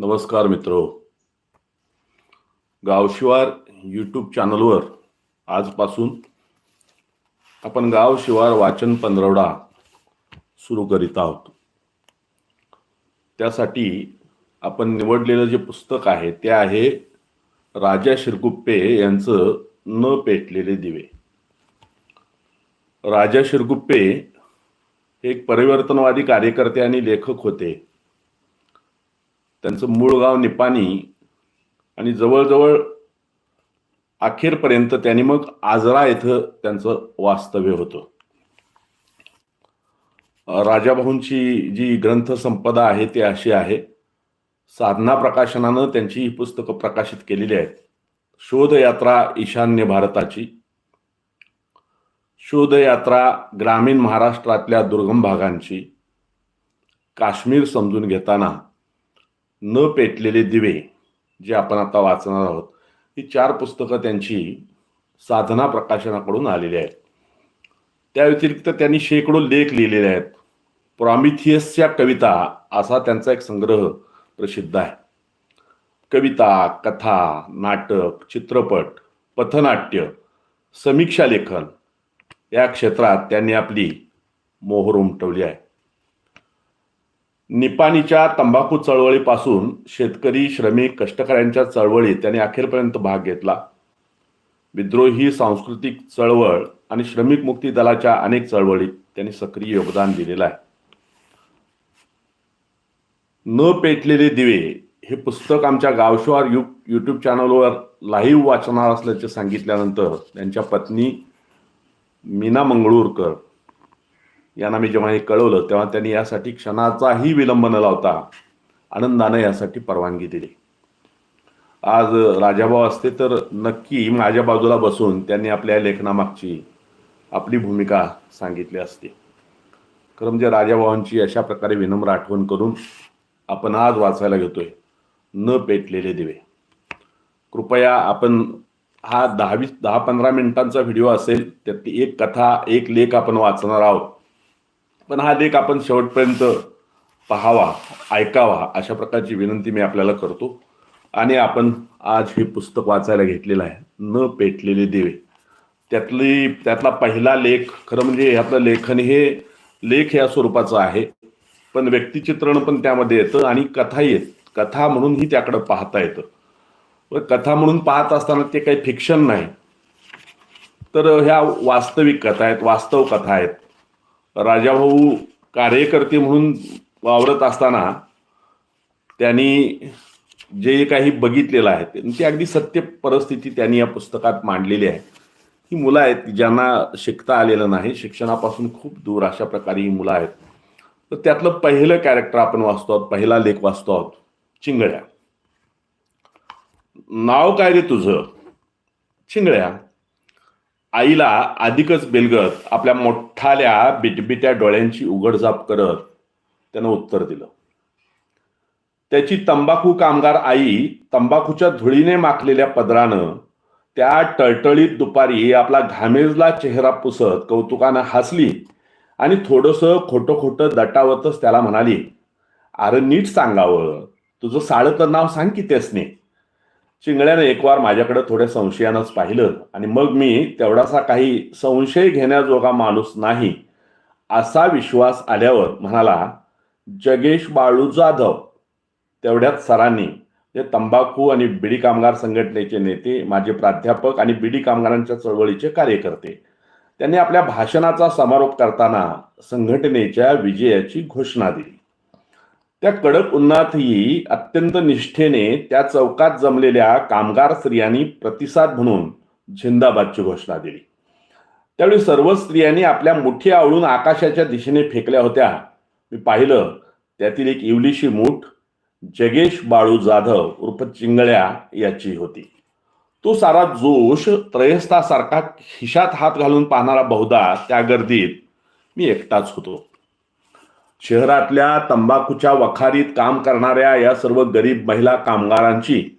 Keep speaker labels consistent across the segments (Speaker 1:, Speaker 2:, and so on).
Speaker 1: नमस्कार मित्रो. गावशिवार यूट्यूब चॅनलवर आजपासून आपण गावशिवार वाचन पंधरवडा सुरू करीत आहोत. त्यासाठी आपण निवडलेलं जे पुस्तक आहे ते आहे राजा शिरगुप्पे यांचं न पेटलेले दिवे. राजा शिरगुप्पे हे एक परिवर्तनवादी कार्यकर्ते आणि लेखक होते. त्यांचं मूळ गाव निपाणी आणि जवळजवळ अखेरपर्यंत त्यांनी मग आजरा येथं त्यांचं वास्तव्य होतं. राजाभाऊंची जी ग्रंथसंपदा आहे ती अशी आहे साधना प्रकाशनानं त्यांची ही पुस्तकं प्रकाशित केलेली आहेत. शोधयात्रा ईशान्य भारताची. शोधयात्रा ग्रामीण महाराष्ट्रातल्या दुर्गम भागांची. काश्मीर समजून घेताना न पेटलेले दिवे जे आपण आता वाचणार आहोत ही चार पुस्तकं त्यांची साधना प्रकाशनाकडून आलेली आहेत. त्या व्यतिरिक्त त्यांनी शेकडो लेख लिहिलेले आहेत. प्रॉमिथियसच्या कविता असा त्यांचा एक संग्रह प्रसिद्ध आहे. कविता कथा नाटक चित्रपट पथनाट्य समीक्षा लेखन या क्षेत्रात त्यांनी आपली मोहर उमटवली आहे. निपाणीच्या तंबाखू चळवळीपासून शेतकरी श्रमिक कष्टकऱ्यांच्या चळवळीत त्यांनी अखेरपर्यंत भाग घेतला. विद्रोही सांस्कृतिक चळवळ आणि श्रमिक मुक्ती दलाच्या अनेक चळवळीत त्यांनी सक्रिय योगदान दिलेलं आहे. न पेटलेले दिवे हे पुस्तक आमच्या गावशोहार यू यूट्यूब चॅनलवर लाईव्ह वाचणार असल्याचे सांगितल्यानंतर त्यांच्या पत्नी मीना मंगळूरकर यांना मी जेव्हा हे कळवलं तेव्हा त्यांनी यासाठी क्षणाचाही विलंब न लावता आनंदाने यासाठी परवानगी दिली. आज राजाभाऊ असते तर नक्की माझ्या बाजूला बसून त्यांनी आपल्या लेखनामागची आपली भूमिका सांगितली असती. खरं म्हणजे राजाभावांची अशा प्रकारे विनम्र आठवण करून आपण आज वाचायला घेतोय न पेटलेले दिवे. कृपया आपण हा दहावीस दहा पंधरा मिनिटांचा व्हिडिओ असेल त्यातली एक कथा एक लेख आपण वाचणार आहोत. पण हा लेख आपण शेवटपर्यंत पहावा ऐकावा अशा प्रकारची विनंती मी आपल्याला करतो. आणि आपण आज हे पुस्तक वाचायला घेतलेलं आहे न पेटलेले देवे. त्यातली त्यातला पहिला लेख खरं म्हणजे ह्यातलं लेखन हे लेख या स्वरूपाचं आहे. पण व्यक्तिचित्रण पण त्यामध्ये येतं आणि कथाही येत कथा म्हणूनही त्याकडं पाहता येतं. व कथा म्हणून पाहत असताना ते काही फिक्शन नाही. तर ह्या वास्तविक कथा आहेत वास्तव कथा आहेत. राजाभाऊ कार्यकर्ते म्हणून वावरत असताना त्यांनी जे काही बघितलेलं आहे ते ती अगदी सत्य परिस्थिती त्यांनी या पुस्तकात मांडलेली आहे. ही मुलं आहेत ज्यांना शिकता आलेलं नाही शिक्षणापासून खूप दूर अशा प्रकारे ही मुलं आहेत. तर त्यातलं पहिलं कॅरेक्टर आपण वाचतो आहोत पहिला लेख वाचतो आहोत चिंगळ्या. नाव काय रे तुझं? चिंगळ्या. आईला अधिकच बेलगत आपल्या मोठाल्या बिटबिट्या डोळ्यांची उघडझाप करत त्यानं उत्तर दिलं. त्याची तंबाखू कामगार आई तंबाखूच्या धुळीने माखलेल्या पदरानं त्या टळटळीत दुपारी आपला घामेजला चेहरा पुसत कौतुकानं हसली आणि थोडंसं खोटं खोटं दटावतच त्याला म्हणाली अरे नीट सांगावं. तुझं साळं नाव सांग की त्यासने चिंगळ्याने एक वार माझ्याकडे थोड्या संशयानंच पाहिलं आणि मग मी तेवढासा काही संशय घेण्याजोगा माणूस नाही असा विश्वास आल्यावर म्हणाला जगेश बाळू जाधव. तेवढ्यात सरांनी जे तंबाखू आणि बिडी कामगार संघटनेचे नेते माझे प्राध्यापक आणि बिडी कामगारांच्या चळवळीचे कार्यकर्ते त्यांनी आपल्या भाषणाचा समारोप करताना संघटनेच्या विजयाची घोषणा दिली. त्या कडक उन्हातही अत्यंत निष्ठेने त्या चौकात जमलेल्या कामगार स्त्रियांनी प्रतिसाद म्हणून झिंदाबादची घोषणा दिली. त्यावेळी सर्व स्त्रियांनी आपल्या मुठी आवळून आकाशाच्या दिशेने फेकल्या होत्या. मी पाहिलं त्यातील एक इवलीशी मूठ जगेश बाळू जाधव उर्फ चिंगळ्या याची होती. तो सारा जोश त्रयस्तासारखा खिशात हात घालून पाहणारा बहुधा त्या गर्दीत मी एकटाच होतो. शहरातल्या तंबाखूच्या वखारीत काम करणाऱ्या या सर्व गरीब महिला कामगारांची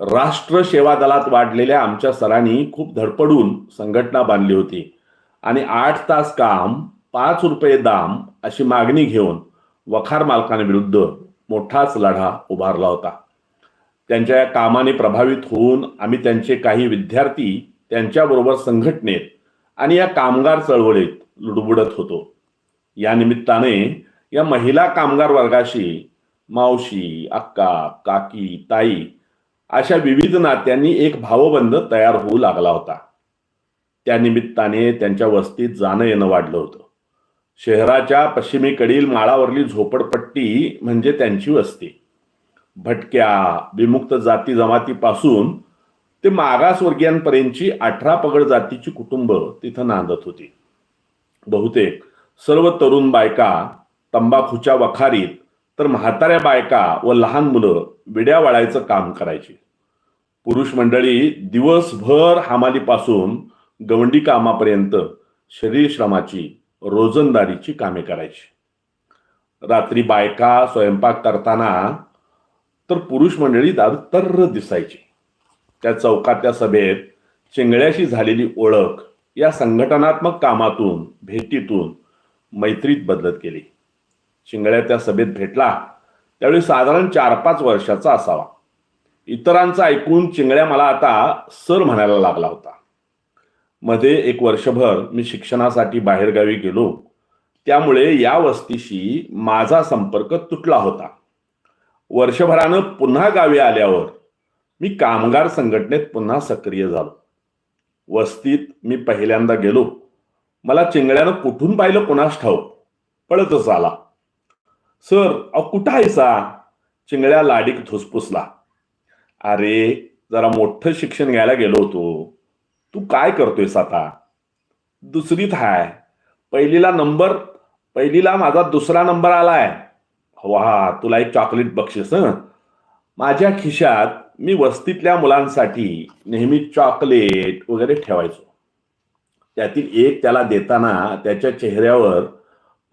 Speaker 1: राष्ट्र सेवा दलात वाढलेल्या आमच्या सरांनी खूप धडपडून संघटना बांधली होती. आणि आठ तास काम पाच रुपये दाम अशी मागणी घेऊन वखार मालकांविरुद्ध मोठाच लढा उभारला होता. त्यांच्या या कामाने प्रभावित होऊन आम्ही त्यांचे काही विद्यार्थी त्यांच्याबरोबर संघटनेत आणि या कामगार चळवळीत लुडबुडत होतो. या निमित्ताने या महिला कामगार वर्गाशी मावशी अक्का काकी ताई अशा विविध नात्यांनी एक भावबंध तयार होऊ लागला होता. त्या निमित्ताने त्यांच्या वस्तीत जाणं येणं वाढलं होतं. शहराच्या पश्चिमेकडील माळावरली झोपडपट्टी म्हणजे त्यांची वस्ती. भटक्या विमुक्त जाती जमातीपासून ते मागासवर्गीयांपर्यंतची अठरा पगड जातीची कुटुंब तिथं नांदत होती. बहुतेक सर्व तरुण बायका तंबाखूच्या वखारीत तर म्हाताऱ्या बायका व लहान मुलं विड्या वाळायचं काम करायची. पुरुष मंडळी दिवसभर हमालीपासून गवंडी कामापर्यंत शरीर श्रमाची रोजंदारीची कामे करायची. रात्री बायका स्वयंपाक करताना तर पुरुष मंडळी दारू दिसायची. त्या चौकातल्या सभेत चिंगळ्याशी झालेली ओळख या संघटनात्मक कामातून भेटीतून मैत्रीत बदलत गेली. शिंगळ्या त्या सभेत भेटला त्यावेळी साधारण चार पाच वर्षाचा असावा. इतरांचं ऐकून चिंगळ्या मला आता सर म्हणायला लागला होता. मध्ये एक वर्षभर मी शिक्षणासाठी बाहेरगावी गेलो. त्यामुळे या वस्तीशी माझा संपर्क तुटला होता. वर्षभरानं पुन्हा गावी आल्यावर मी कामगार संघटनेत पुन्हा सक्रिय झालो. वस्तीत मी पहिल्यांदा गेलो. मला चिंगड्यानं कुठून पाहिलं कोणास ठाऊक? पळतच आला. सर अहो कुठं आहेसा चिंगड्या चिंगळ्या लाडीक धुसपुसला. अरे जरा मोठं शिक्षण घ्यायला गेलो होतो. तू काय करतोयस आता? दुसरीत हाय. पहिलीला नंबर पहिलीला माझा दुसरा नंबर आलाय. वा तुला एक चॉकलेट बक्षीस हं? माझ्या खिशात मी वस्तीतल्या मुलांसाठी नेहमी चॉकलेट वगैरे ठेवायचो. त्यातील एक त्याला देताना त्याच्या चेहऱ्यावर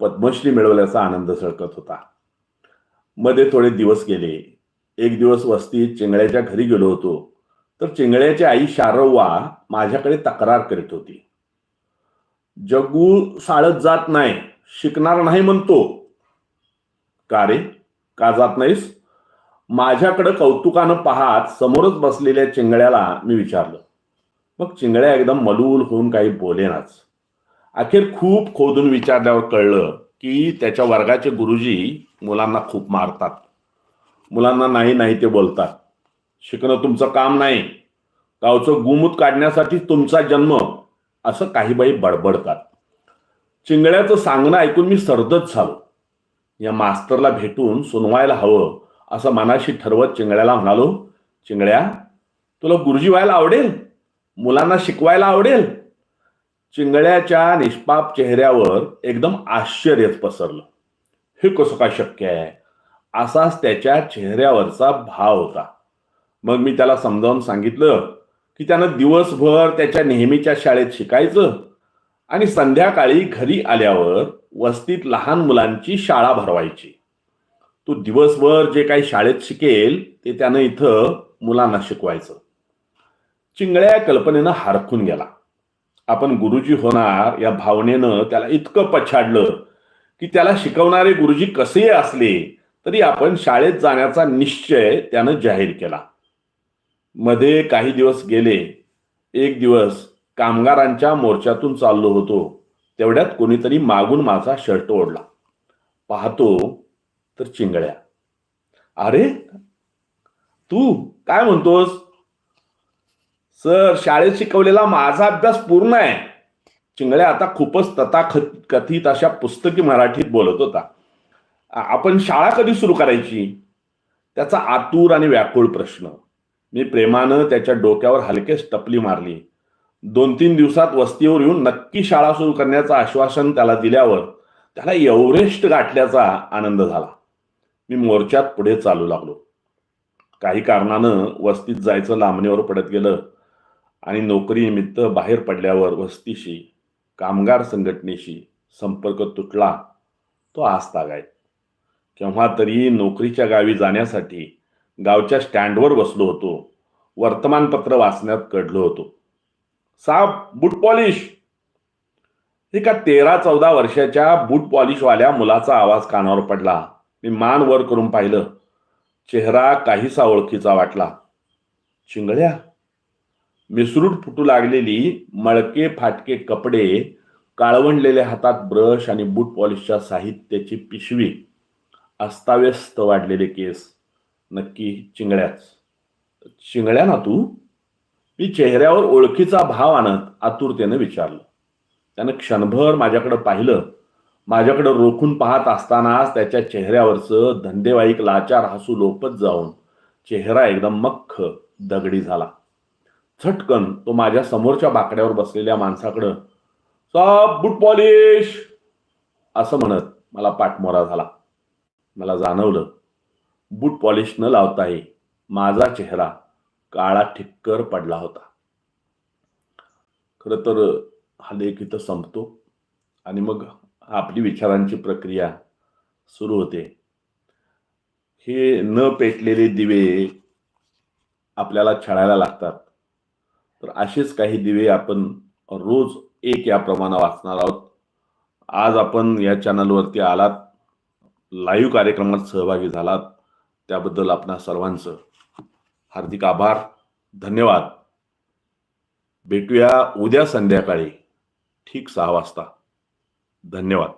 Speaker 1: पद्मश्री मिळवल्याचा आनंद सळकत होता. मध्ये थोडे दिवस गेले. एक दिवस वस्तीत चिंगळ्याच्या घरी गेलो होतो. तर चिंगळ्याची आई शारव्वा माझ्याकडे तक्रार करीत होती. जगू साळत जात नाही शिकणार नाही म्हणतो. का रे? का जात नाहीस? माझ्याकडे कौतुकानं पाहत समोरच बसलेल्या चिंगळ्याला मी विचारलं. मग चिंगळ्या एकदम मलूल होऊन काही बोलेनाच. अखेर खूप खोदून विचारल्यावर कळलं की त्याच्या वर्गाचे गुरुजी मुलांना खूप मारतात. मुलांना नाही नाही ते बोलतात. शिकणं तुमचं काम नाही. गावचं गुमूत काढण्यासाठी तुमचा जन्म असं काही बाई बडबडतात. चिंगळ्याचं सांगणं ऐकून मी सरदच झालो. या मास्तरला भेटून सुनवायला हवं असं मनाशी ठरवत चिंगळ्याला म्हणालो चिंगळ्या तुला गुरुजी व्हायला आवडेल? मुलांना शिकवायला आवडेल? चिंगळ्याच्या निष्पाप चेहऱ्यावर एकदम आश्चर्यच पसरलं. हे कसं काय शक्य आहे? असाच त्याच्या चेहऱ्यावरचा भाव होता. मग मी त्याला समजावून सांगितलं की त्यानं दिवसभर त्याच्या नेहमीच्या शाळेत शिकायचं आणि संध्याकाळी घरी आल्यावर वस्तीत लहान मुलांची शाळा भरवायची. तो दिवसभर जे काही शाळेत शिकेल ते त्यानं इथं मुलांना शिकवायचं. चिंगळ्या कल्पनेनं हारकून गेला. आपण गुरुजी होणार या भावनेनं त्याला इतकं पछाडलं की त्याला शिकवणारे गुरुजी कसेही असले तरी आपण शाळेत जाण्याचा निश्चय त्यानं जाहीर केला. मध्ये काही दिवस गेले. एक दिवस कामगारांच्या मोर्चातून चाललो होतो. तेवढ्यात कोणीतरी मागून माझा शर्ट ओढला. पाहतो तर चिंगळ्या. अरे तू काय म्हणतोस? सर शाळेत शिकवलेला माझा अभ्यास पूर्ण आहे. चिंगळ्या आता खूपच तथाकथ कथित अशा पुस्तकी मराठीत बोलत होता. आपण शाळा कधी सुरू करायची? त्याचा आतूर आणि व्याकुळ प्रश्न. मी प्रेमानं त्याच्या डोक्यावर हलकेच टपली मारली. दोन तीन दिवसात वस्तीवर येऊन नक्की शाळा सुरू करण्याचं आश्वासन त्याला दिल्यावर त्याला एव्हरेस्ट गाठल्याचा आनंद झाला. मी मोर्चात पुढे चालू लागलो. काही कारणानं वस्तीत जायचं लांबणीवर पडत गेलं. आणि नोकरीनिमित्त बाहेर पडल्यावर वस्तीशी कामगार संघटनेशी संपर्क तुटला तो आज आहे केव्हा तरी नोकरीच्या गावी जाण्यासाठी गावच्या स्टँडवर बसलो होतो. वर्तमानपत्र वाचण्यात कढलो होतो. साब बूट पॉलिश! एका तेरा चौदा वर्षाच्या बूट पॉलिशवाल्या मुलाचा आवाज कानावर पडला. मी मान वर करून पाहिलं. चेहरा काहीसा ओळखीचा वाटला. चिंगळ्या! मिसरूट फुटू लागलेली मळके फाटके कपडे काळवंडलेल्या हातात ब्रश आणि बूट पॉलिशच्या साहित्याची पिशवी अस्ताव्यस्त वाढलेले केस नक्की चिंगळ्याच. चिंगळ्या ना तू? मी चेहऱ्यावर ओळखीचा भाव आणत आतुरतेनं विचारलं. त्यानं क्षणभर माझ्याकडं पाहिलं. माझ्याकडं रोखून पाहत असतानाच त्याच्या चेहऱ्यावरचं धंदेवाईक लाचार हसू लोपत जाऊन चेहरा एकदम मख्ख दगडी झाला. झटकन तो माझ्या समोरच्या बाकड्यावर बसलेल्या माणसाकडं साब बुट पॉलिश असं म्हणत मला पाठमोरा झाला. मला जाणवलं बूट पॉलिश न लावताही माझा चेहरा काळा ठिक्कर पडला होता. खरं तर हा लेख इथं संपतो आणि मग आपली विचारांची प्रक्रिया सुरू होते. हे न पेटलेले दिवे आपल्याला छळायला लागतात. तर असेच काही दिवे आपण रोज एक या प्रमाणात वाचणार आहोत. आज आपण या चॅनलवरती आलात. लाईव्ह कार्यक्रमात सहभागी झालात. त्याबद्दल आपणा सर्वांचं हार्दिक आभार. धन्यवाद. भेटूया उद्या संध्याकाळी. ठीक सहा वाजता. धन्यवाद.